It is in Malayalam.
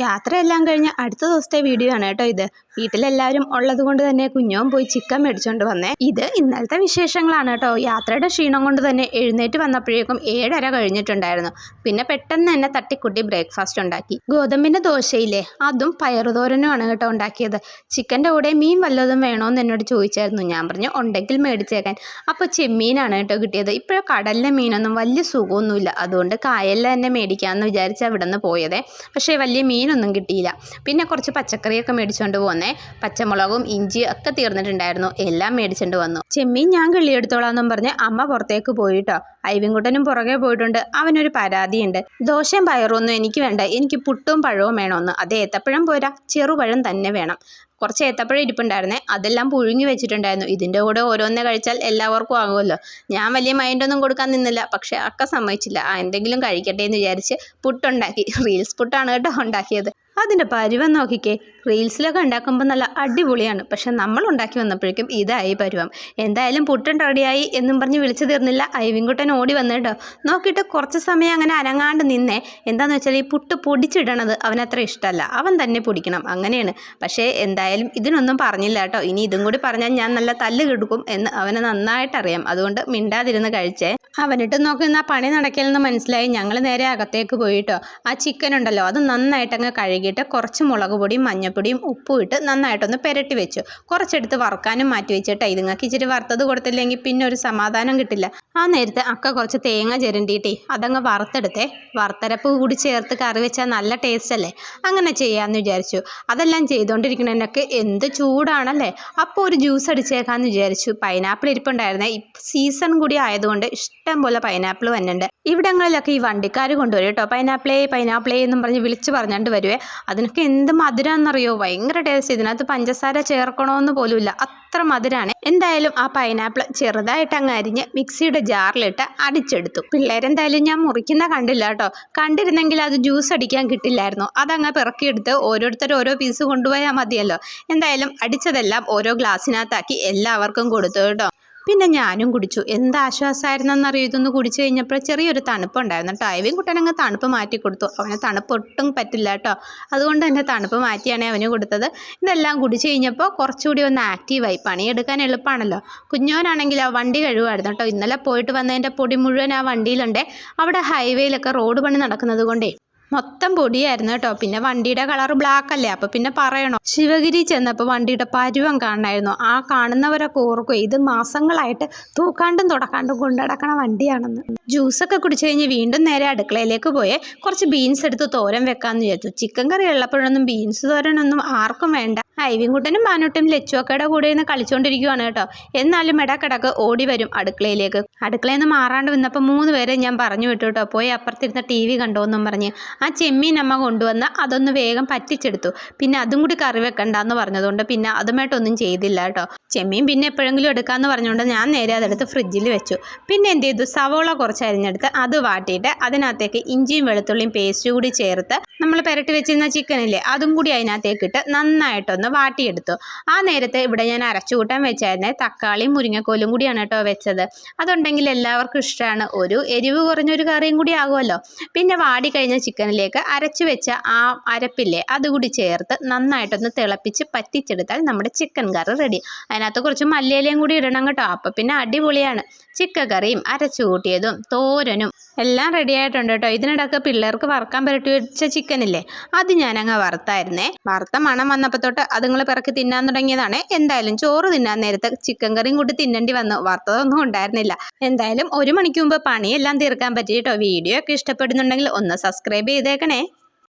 യാത്രയെല്ലാം കഴിഞ്ഞ് അടുത്ത ദിവസത്തെ വീഡിയോ ആണ് കേട്ടോ ഇത്. വീട്ടിലെല്ലാവരും ഉള്ളത് കൊണ്ട് തന്നെ കുഞ്ഞോൻ പോയി ചിക്കൻ മേടിച്ചുകൊണ്ട് വന്നേ. ഇത് ഇന്നലത്തെ വിശേഷങ്ങളാണ് കേട്ടോ. യാത്രയുടെ ക്ഷീണം കൊണ്ട് തന്നെ എഴുന്നേറ്റ് വന്നപ്പോഴേക്കും ഏഴര കഴിഞ്ഞിട്ടുണ്ടായിരുന്നു. പിന്നെ പെട്ടെന്ന് തന്നെ തട്ടിക്കുട്ടി ബ്രേക്ക്ഫാസ്റ്റ് ഉണ്ടാക്കി. ഗോതമ്പിന്റെ ദോശയില്ലേ? അതും പയറുതോരനുമാണ് കേട്ടോ ഉണ്ടാക്കിയത്. ചിക്കന്റെ കൂടെ മീൻ വല്ലതും വേണോന്ന് എന്നോട് ചോദിച്ചായിരുന്നു. ഞാൻ പറഞ്ഞു ഉണ്ടെങ്കിൽ മേടിച്ചേക്കാൻ. അപ്പോൾ ചെമ്മീനാണ് കേട്ടോ കിട്ടിയത്. ഇപ്പോഴും കടലിലെ മീനൊന്നും വലിയ സുഖമൊന്നുമില്ല. അതുകൊണ്ട് കായലിൽ തന്നെ മേടിക്കാമെന്ന് വിചാരിച്ച് അവിടെ നിന്ന് പോയതേ. പക്ഷേ വലിയ മീനൊന്നും കിട്ടിയില്ല. പിന്നെ കുറച്ച് പച്ചക്കറിയൊക്കെ മേടിച്ചുകൊണ്ട് പോന്നേ. പച്ചമുളകും ഇഞ്ചി ഒക്കെ തീർന്നിട്ടുണ്ടായിരുന്നു. എല്ലാം മേടിച്ചുകൊണ്ട് വന്നു. ചെമ്മീൻ ഞാൻ കിള്ളിയെടുത്തോളാം എന്നും പറഞ്ഞ് അമ്മ പുറത്തേക്ക് പോയിട്ടോ ഐവിൻകുട്ടനും പുറകെ പോയിട്ടുണ്ട്. അവനൊരു പരാതിയുണ്ട്. ദോശയും പയറൊന്നും എനിക്ക് വേണ്ട. എനിക്ക് പുട്ടും പഴവും വേണമെന്ന് അത് ഏത്തപ്പഴം പോരാ. ചെറുപഴം തന്നെ വേണം. കുറച്ച് ഏത്തപ്പഴം ഇരിപ്പുണ്ടായിരുന്നേ. അതെല്ലാം പുഴുങ്ങി വെച്ചിട്ടുണ്ടായിരുന്നു. ഇതിന്റെ കൂടെ ഓരോന്നേ കഴിച്ചാൽ എല്ലാവർക്കും ആകുമല്ലോ ഞാൻ വലിയ മൈൻഡൊന്നും കൊടുക്കാൻ നിന്നില്ല. പക്ഷേ അക്ക സമ്മതിച്ചില്ല. ആ എന്തെങ്കിലും കഴിക്കട്ടെ എന്ന് വിചാരിച്ച് പുട്ടുണ്ടാക്കി. റീൽസ് പുട്ടാണ് കേട്ടോ ഉണ്ടാക്കിയത്. അതിന്റെ പരുവം നോക്കിക്കേ. റീൽസിലൊക്കെ ഉണ്ടാക്കുമ്പോൾ നല്ല അടിപൊളിയാണ്. പക്ഷെ നമ്മൾ ഉണ്ടാക്കി വന്നപ്പോഴേക്കും ഇതായി പരുവം. എന്തായാലും പുട്ടും റെഡിയായി എന്നും പറഞ്ഞ് വിളിച്ചു തീർന്നില്ല. ഐവിൻകുട്ടൻ ഓടി വന്നിട്ടോ നോക്കിയിട്ട് കുറച്ച് സമയം അങ്ങനെ അനങ്ങാണ്ട് നിന്നേ. എന്താണെന്ന് വെച്ചാൽ ഈ പുട്ട് പൊടിച്ചിടണത് അവനത്ര ഇഷ്ടമല്ല അവൻ തന്നെ പൊടിക്കണം. അങ്ങനെയാണ്. പക്ഷേ എന്തായാലും ഇതിനൊന്നും പറഞ്ഞില്ല കേട്ടോ. ഇനി ഇതും കൂടി പറഞ്ഞാൽ ഞാൻ നല്ല തല്ല് കിടക്കും എന്ന് അവന് നന്നായിട്ടറിയാം. അതുകൊണ്ട് മിണ്ടാതിരുന്ന് കഴിച്ചേ. അവനിട്ട് നോക്കുന്ന പണി നടക്കില്ലെന്ന് മനസ്സിലായി. ഞങ്ങൾ നേരെ അകത്തേക്ക് പോയിട്ടോ ആ ചിക്കൻ ഉണ്ടല്ലോ അത് നന്നായിട്ടങ്ങ് കഴുകിയിട്ട് കുറച്ച് മുളക് പൊടിയും മഞ്ഞപ്പൊടിയും ഉപ്പും ഇട്ട് നന്നായിട്ടൊന്ന് പെരട്ടി വെച്ചു. കുറച്ചെടുത്ത് വറുക്കാനും മാറ്റി വെച്ചിട്ട് ഇതുങ്ങൾക്ക് ഇച്ചിരി വറുത്തത് കൊടുത്തില്ലെങ്കിൽ പിന്നെ ഒരു സമാധാനം കിട്ടില്ല. ആ നേരത്തെ അക്ക കുറച്ച് തേങ്ങ ചിരണ്ടിയിട്ടേ അതങ്ങ് വറുത്തെടുത്തേ. വറുത്തരപ്പ് കൂടി ചേർത്ത് കറി വെച്ചാൽ നല്ല ടേസ്റ്റ് അല്ലേ അങ്ങനെ ചെയ്യാമെന്ന് വിചാരിച്ചു. അതെല്ലാം ചെയ്തുകൊണ്ടിരിക്കണതിനൊക്കെ എന്ത് ചൂടാണല്ലേ? അപ്പോൾ ഒരു ജ്യൂസ് അടിച്ചേക്കാമെന്ന് വിചാരിച്ചു. പൈനാപ്പിൾ ഇരിപ്പുണ്ടായിരുന്നേ. സീസൺ കൂടി ആയതുകൊണ്ട് ഇഷ്ടം പോലെ പൈനാപ്പിൾ വന്നിട്ടുണ്ട് ഇവിടങ്ങളിലൊക്കെ ഈ വണ്ടിക്കാർ കൊണ്ടുവരും കേട്ടോ. പൈനാപ്പിളേ പൈനാപ്പിളേ എന്നും പറഞ്ഞ് വിളിച്ച് പറഞ്ഞുകൊണ്ട് വരുവേ. അതിനൊക്കെ എന്ത് മധുരമെന്നറിയോ ഭയങ്കര ടേസ്റ്റ് ഇതിനകത്ത് പഞ്ചസാര ചേർക്കണമെന്ന് പോലുമില്ല. അത്ര മധുരമാണ് എന്തായാലും ആ പൈനാപ്പിൾ ചെറുതായിട്ട് അങ്ങ് അരിഞ്ഞ് മിക്സിയുടെ ജാറിലിട്ട് അടിച്ചെടുത്തു. പിള്ളേരെന്തായാലും ഞാൻ മുറിക്കുന്ന കണ്ടില്ല കേട്ടോ. കണ്ടിരുന്നെങ്കിൽ അത് ജ്യൂസ് അടിക്കാൻ കിട്ടില്ലായിരുന്നു. അതങ്ങ് പിറക്കിയെടുത്ത് ഓരോരുത്തർ ഓരോ പീസ് കൊണ്ടുപോയാൽ മതിയല്ലോ. എന്തായാലും അടിച്ചതെല്ലാം ഓരോ ഗ്ലാസ്സിനകത്താക്കി എല്ലാവർക്കും കൊടുത്തു കേട്ടോ. പിന്നെ ഞാനും കുടിച്ചു. എന്ത് ആശ്വാസമായിരുന്നെന്നറിയോ ഇതൊന്ന് കുടിച്ചു കഴിഞ്ഞപ്പോൾ ചെറിയൊരു തണുപ്പുണ്ടായിരുന്നു കേട്ടോ. അയവിൻ കുട്ടനങ്ങ് തണുപ്പ് മാറ്റി കൊടുത്തു. അവനെ തണുപ്പ് ഒട്ടും പറ്റില്ല കേട്ടോ. അതുകൊണ്ട് തന്നെ തണുപ്പ് മാറ്റിയാണ് അവന് കൊടുത്തത്. ഇതെല്ലാം കുടിച്ചു കഴിഞ്ഞപ്പോൾ കുറച്ചുകൂടി ഒന്ന് ആക്റ്റീവായി. പണിയെടുക്കാൻ എളുപ്പമാണല്ലോ. കുഞ്ഞോനാണെങ്കിൽ ആ വണ്ടി കഴിവായിരുന്നു കേട്ടോ. ഇന്നലെ പോയിട്ട് വന്നതിന്റെ പൊടി മുഴുവൻ ആ വണ്ടിയിലുണ്ടേ. അവിടെ ഹൈവേയിലൊക്കെ റോഡ് പണി നടക്കുന്നത് കൊണ്ടേ. മൊത്തം പൊടിയായിരുന്നു കേട്ടോ. പിന്നെ വണ്ടിയുടെ കളർ ബ്ലാക്ക് അല്ലേ? അപ്പോൾ പിന്നെ പറയണോ? ശിവഗിരി ചെന്നപ്പോൾ വണ്ടിയുടെ പരുവം കാണായിരുന്നു ആ കാണുന്നവരൊക്കെ ഓർക്കും ഇത് മാസങ്ങളായിട്ട് തൂക്കാണ്ടും തുടക്കാണ്ടും കൊണ്ടടക്കണ വണ്ടിയാണെന്ന്. ജ്യൂസ് ഒക്കെ കുടിച്ചു കഴിഞ്ഞ് വീണ്ടും നേരെ അടുക്കളയിലേക്ക് പോയേ കുറച്ച് ബീൻസ് എടുത്ത് തോരൻ വെക്കാമെന്ന് വിചാരിച്ചു. ചിക്കൻ കറി ഉള്ളപ്പോഴൊന്നും ബീൻസ് തോരനൊന്നും ആർക്കും വേണ്ട. ഐവിൻകുട്ടനും മാനോട്ടും ലച്ചുവക്കയുടെ കൂടെ നിന്ന് കളിച്ചുകൊണ്ടിരിക്കുവാണ് കേട്ടോ. എന്നാലും ഇടക്കിടക്ക് ഓടി വരും അടുക്കളയിലേക്ക്. അടുക്കളയിൽ നിന്ന് മാറാണ്ട് വന്നപ്പോൾ മൂന്ന് പേരെ ഞാൻ പറഞ്ഞു വിട്ടു കേട്ടോ. പോയി അപ്പുറത്തിരുന്ന ടി വി കണ്ടോന്നും പറഞ്ഞ്. ആ ചെമ്മീൻ അമ്മ കൊണ്ടുവന്ന് അതൊന്ന് വേഗം പറ്റിച്ചെടുത്തു. പിന്നെ അതും കൂടി കറി വെക്കണ്ടെന്ന് പറഞ്ഞതുകൊണ്ട് പിന്നെ അതുമായിട്ടൊന്നും ചെയ്തില്ല കേട്ടോ. ചെമ്മീൻ പിന്നെ എപ്പോഴെങ്കിലും എടുക്കാമെന്ന് പറഞ്ഞുകൊണ്ട് ഞാൻ നേരെ അതെടുത്ത് ഫ്രിഡ്ജിൽ വെച്ചു. പിന്നെ എന്ത് ചെയ്തു? സവോള കുറച്ച് അരിഞ്ഞെടുത്ത് അത് വാട്ടിയിട്ട് അതിനകത്തേക്ക് ഇഞ്ചിയും വെളുത്തുള്ളിയും പേസ്റ്റ് കൂടി ചേർത്ത് നമ്മൾ പുരട്ടി വെച്ചിരുന്ന ചിക്കനില്ലേ അതും കൂടി അതിനകത്തേക്ക് ഇട്ട് നന്നായിട്ടൊന്ന് വാട്ടിയെടുത്തു. ആ നേരത്തെ ഇവിടെ ഞാൻ അരച്ചു കൂട്ടാൻ വെച്ചായിരുന്നേ തക്കാളിയും മുരിങ്ങക്കോലും കൂടിയാണ് കേട്ടോ വെച്ചത്. അതുണ്ടെങ്കിൽ എല്ലാവർക്കും ഇഷ്ടമാണ് ഒരു എരിവ് കുറഞ്ഞൊരു കറിയും കൂടി ആകുമല്ലോ. പിന്നെ വാടി കഴിഞ്ഞ ചിക്കനിലേക്ക് അരച്ചു വെച്ച ആ അരപ്പില്ലേ അതുകൂടി ചേർത്ത് നന്നായിട്ടൊന്ന് തിളപ്പിച്ച് പറ്റിച്ചെടുത്താൽ നമ്മുടെ ചിക്കൻ കറി റെഡി. അതിനകത്ത് കുറച്ച് മല്ലിയിലയും കൂടി ഇടണം കേട്ടോ. അപ്പം പിന്നെ അടിപൊളിയാണ്. ചിക്കൻ കറിയും അരച്ചു കൂട്ടിയതും തോരനും എല്ലാം റെഡി ആയിട്ടുണ്ട് കേട്ടോ ഇതിനിടക്ക് പിള്ളേർക്ക് വറുക്കാൻ പരട്ടി വെച്ച ചിക്കനില്ലേ അത് ഞാനങ്ങ് വറുത്തായിരുന്നേ. വറുത്ത മണം വന്നപ്പോൾ തൊട്ട് അതുങ്ങൾ പിറക്കി തിന്നാൻ തുടങ്ങിയതാണ്. എന്തായാലും ചോറ് തിന്നാൻ നേരത്തെ ചിക്കൻ കറിയും കൂട്ടി തിന്നേണ്ടി വന്നു. വറുത്തതൊന്നും ഉണ്ടായിരുന്നില്ല. എന്തായാലും ഒരു മണിക്ക് മുമ്പ് പണിയെല്ലാം തീർക്കാൻ പറ്റി കേട്ടോ വീഡിയോ ഒക്കെ ഇഷ്ടപ്പെടുന്നുണ്ടെങ്കിൽ ഒന്ന് സബ്സ്ക്രൈബ് ചെയ്തേക്കണേ.